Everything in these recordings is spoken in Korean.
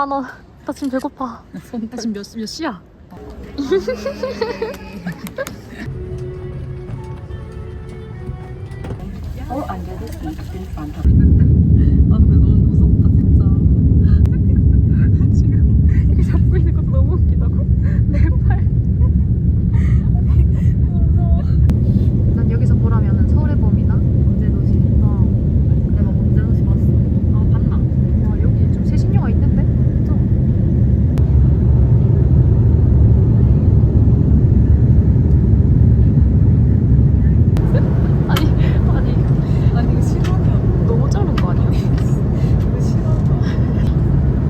아, 나, 나 지금 배고파. 나 지금 몇, 몇 시야? 아 근데 너무 무섭다 진짜. 지금 이렇게 잡고 있는 것도 너무 웃기다고? 내 팔. 무서워. 난 여기서 보라면은 서울의 봄이나 범죄도시. 어. 내가 문제도시 봤어. 아, 봤나? 와, 여기 좀 새신료가 있는데? 진짜. 아니, 아니, 아니 이거 실화냐? 너무 짧은 거 아니야? 이거 실화냐?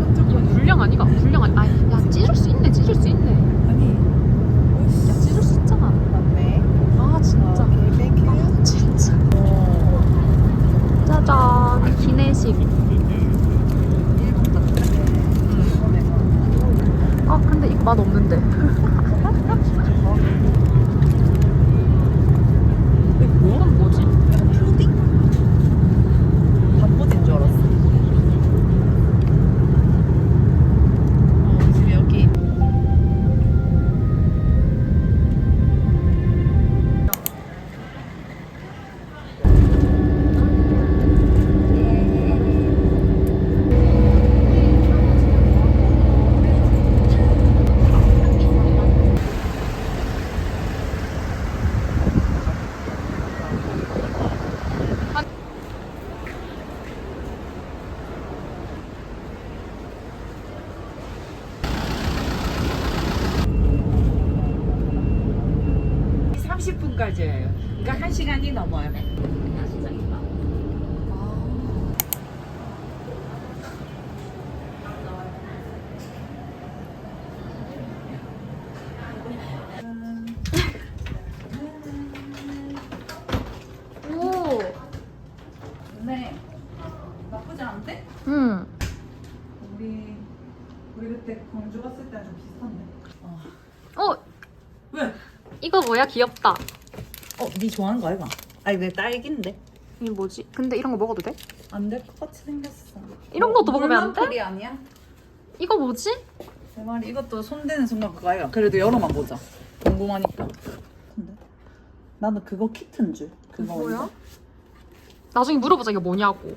야, 불량 아니가? 불량 아니, 아니, 야, 찢을 수 있네, 찢을 수 있네. 아니. 야, 찢을 수 있잖아. 맞네. 아, 진짜. 아, 땡큐. 아, 진짜. 어. 짜잔, 기내식. 일본 같은데. 아, 근데 이거 맛 없는데. 30분까지예요. 그러니까 1시간이 넘어요. 오. 네. 나쁘지 않은데? 응. 우리 우리 그때 광주 갔을 때랑 좀 비슷한데. 어. 어, 왜? 이거 뭐야? 귀엽다. 어, 네 좋아하는 거 아이가? 아니 왜 딸기인데? 이게 뭐지? 근데 이런 거 먹어도 돼? 안 될 것 같이 생겼어. 이런 것도 먹으면 안 돼? 물만풀이 아니야? 이거 뭐지? 내 말이 이것도 손대는 순간 그거 아이가? 그래도 열어만 보자. 궁금하니까. 근데 나는 그거 키트인 줄. 그거 뭐야? 나중에 물어보자 이게 뭐냐고.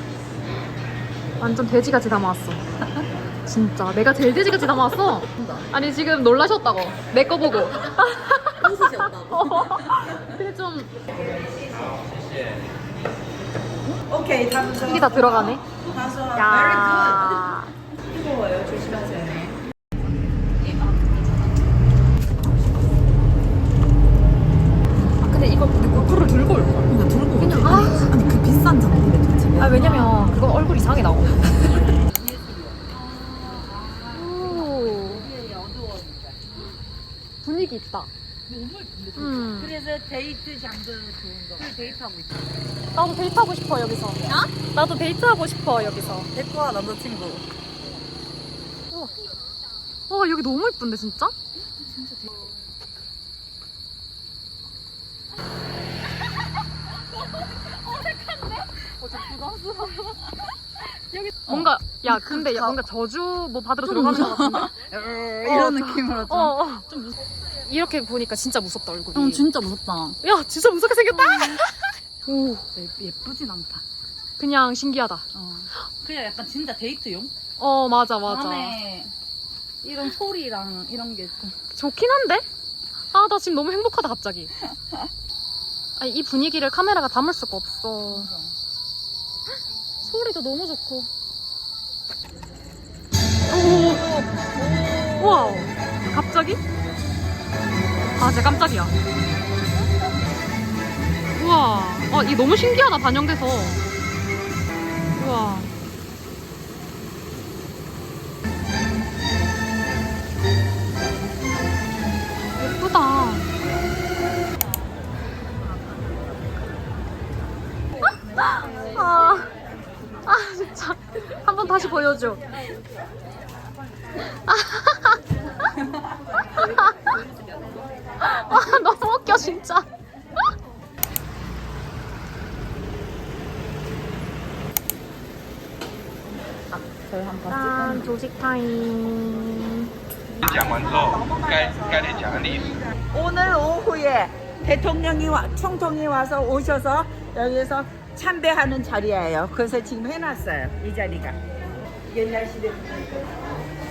완전 돼지같이 담아왔어. 진짜 내가 제일 돼지같이 담아왔어. 아니 지금 놀라셨다고 내 거 보고. 웃으셨다고. 근데 좀 오케이, 다음서 이게 다 들어가네. very 야. 뜨거워요. 조심하세요. 아 근데 이거 그거를 들고 올 걸. 그러니까 들고 그냥, 오지. 아니, 아니 그 비싼 장비를 도대체 왜? 아 왜냐면 그건 얼굴 이상하게 나오고. 오. 분위기 있다. 음. 그래서 데이트 장소 좋은 거. 그 데이트하고 있어. 나도 데이트하고 싶어 여기서. 어? 나도 데이트하고 싶어 여기서. 대과 남자친구. 와 여기 너무 예쁜데 진짜? 뭔가 야 근데 야, 뭔가 저주 뭐 받으러 들어가는 것 같은데 이런 느낌으로 좀. 어, 어. 이렇게 보니까 진짜 무섭다 얼굴이 형 진짜 무섭다. 야 진짜 무섭게 생겼다 오 예쁘진 않다. 그냥 신기하다 어. 그냥 약간 진짜 데이트용? 어 맞아 맞아 안에 이런 소리랑 이런 게 좀. 좋긴 한데 아 나 지금 너무 행복하다 갑자기 아니, 이 분위기를 카메라가 담을 수가 없어 소리도 너무 좋고 우와. 갑자기? 아, 진짜 깜짝이야. 우와. 어, 이 너무 신기하다, 반영돼서. 우와. 예쁘다. 아, 아 진짜 한 번 다시 보여줘. 아 너무 웃겨 진짜. 저희 한번 짠 조식 타임. 讲完之后，该该得讲的历史。 오늘 오후에 대통령이 와, 총통이 와서 오셔서 여기서 참배하는 자리예요. 그래서 지금 해놨어요. 이 자리가. 옛날 시대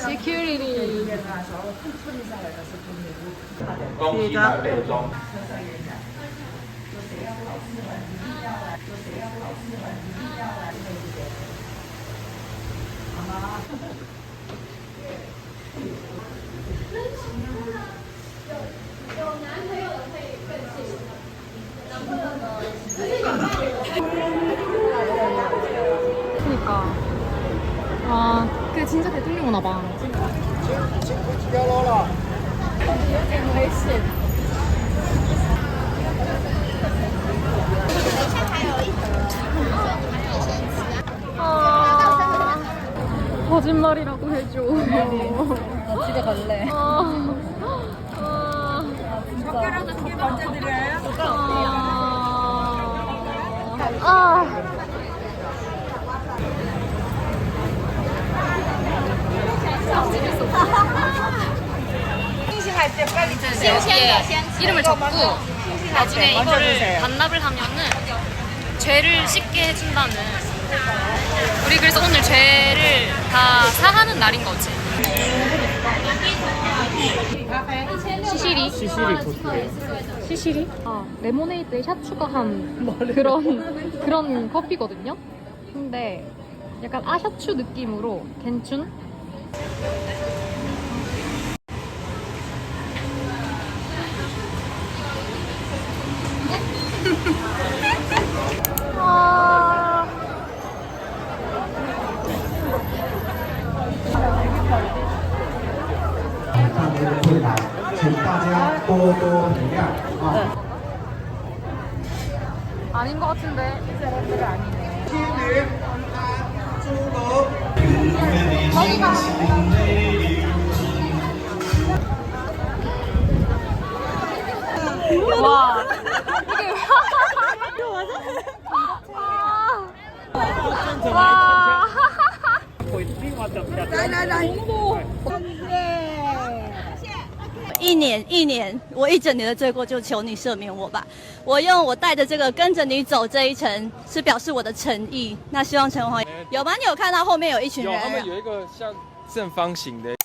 安全。对的。 거짓말이라고 해줘. 나 집에 갈래. 아, 아, 두개 먼저 드려요? 아, 아. 싱싱할 때 빨리 드세요. 여기에 이름을 적고 나중에 먼저 이거를 드세요. 반납을 하면은 죄를 씻게 해준다는 우리 그래서 오늘 죄를 다 사하는 날인 거지. 시시리. 시시리 시시리? 아 레모네이드에 샷 추가한 그런 그런 커피거든요? 근데 약간 아샤추 느낌으로 괜춘 一年一年，我一整年的罪过，就求你赦免我吧。我用我带着这个跟着你走这一程，是表示我的诚意。那希望城隍爷有吗？你有看到后面有一群有，人？他们有一个像正方形的。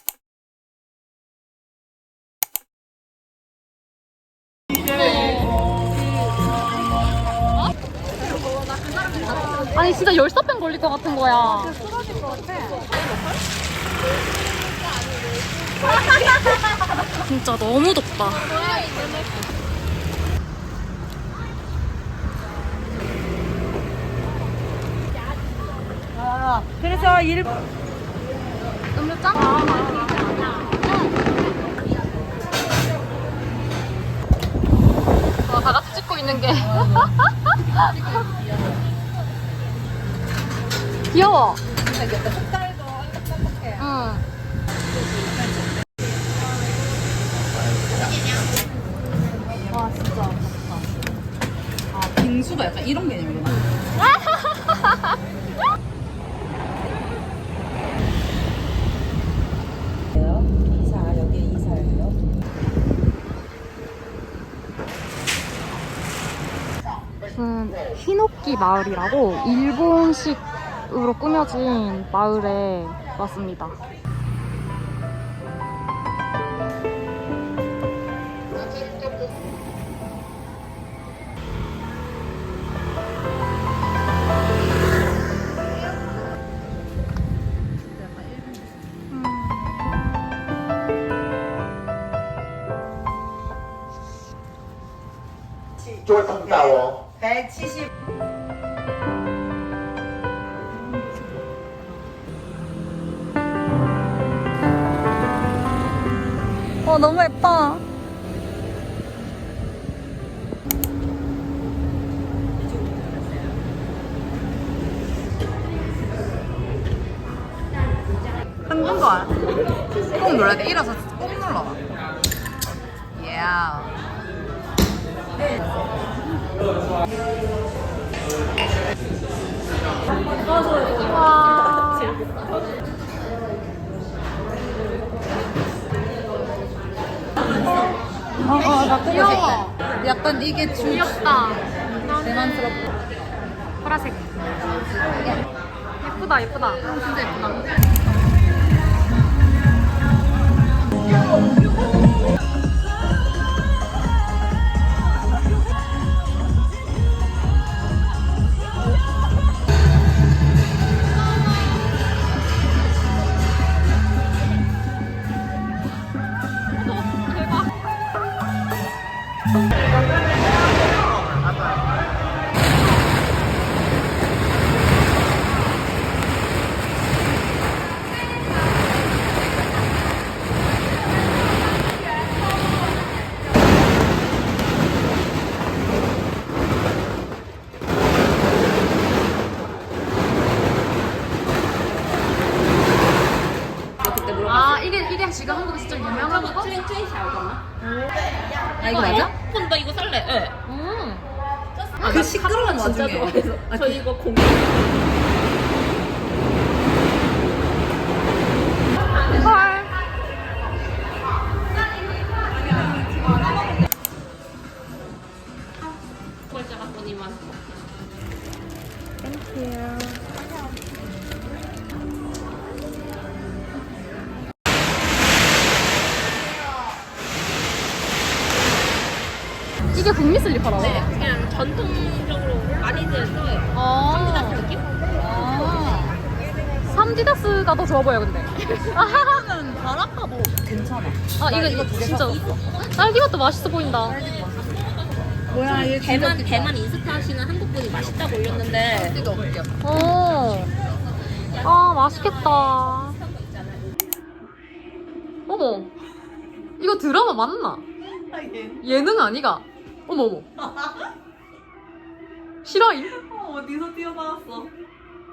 아니 진짜 열사병 걸릴 것 같은 거야. 진짜 너무 덥다. 그래서 일 음료 짠? 와, 다 같이 찍고 있는 게. 귀여워. 와. 진짜 맛있다. 아 빙수가 약간 이런 개념이구나. 무슨 히노키 마을이라고 일본식으로 꾸며진 마을에 왔습니다. 어. 170. 어, 너무 예뻐. 흔든 거 알아? 꼭 눌러야 돼. 일어서 꼭 눌러. 예. 어, 어, 나 귀여워. 약간 이게 주 귀엽다. 대만스럽고. 보라색. 예쁘다, 예쁘다. 진짜 예쁘다. 이게 북미 슬리퍼라고? 네, 그냥 전통적으로 많이들 써요. 아. 컴퓨터 느낌? 삼디다스가 더 좋아 보여, 근데. 는 바라카 뭐 괜찮아. 아, 이거, 이거 진짜. 딸기맛도 맛있어 보인다. 뭐야, 얘 대만 대만 인스타 하시는 한국 분이 맛있다고 올렸는데. 어. 아, 맛있겠다. 어머. 이거 드라마 맞나? 예능 아니가? 어머, 어머. 실화임? 어디서 뛰어나왔어?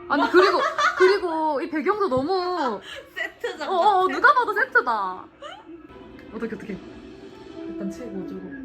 아니, 그리고, 그리고 이 배경도 너무. 세트장. 어, 어, 누가 봐도 세트다. 어떻게, 어떻게. 일단 최고조로.